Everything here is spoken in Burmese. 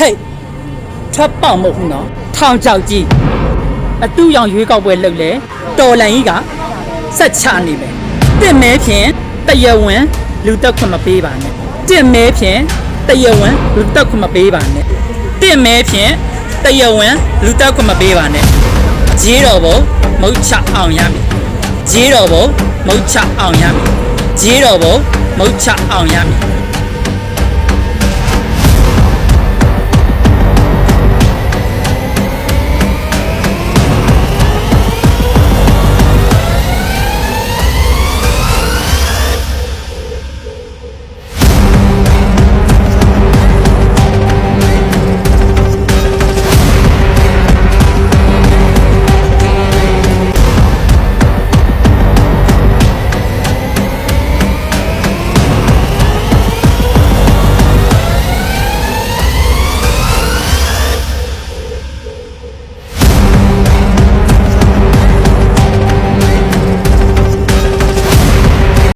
ဟေးထွက်ပေါက်မဟုတ်ဘူးနော်ထောင်ချောက်ကြီးအတူရောင်ရွေးကောက်ပွဲလုပ်လေတော်လန်ကြီးကဆက်ချနေမယ်တစ်မဲဖြင့်တရဝင်းလူတက်ခွင့်မပေးပါနဲ့တစ်မဲဖြင့်တရဝင်းလူတက်ခွင့်မပေးပါနဲ့တစ်မဲဖြင့်တရဝင်းလူတက်ခွင့်မပေးပါနဲ့ဂျေးတော်ဘုံမုတ်ချအောင်ရမည်ဂျေးတော်ဘုံမုတ်ချအောင်ရမည်ဂျေးတော်ဘုံမုတ်ချအောင်ရမည်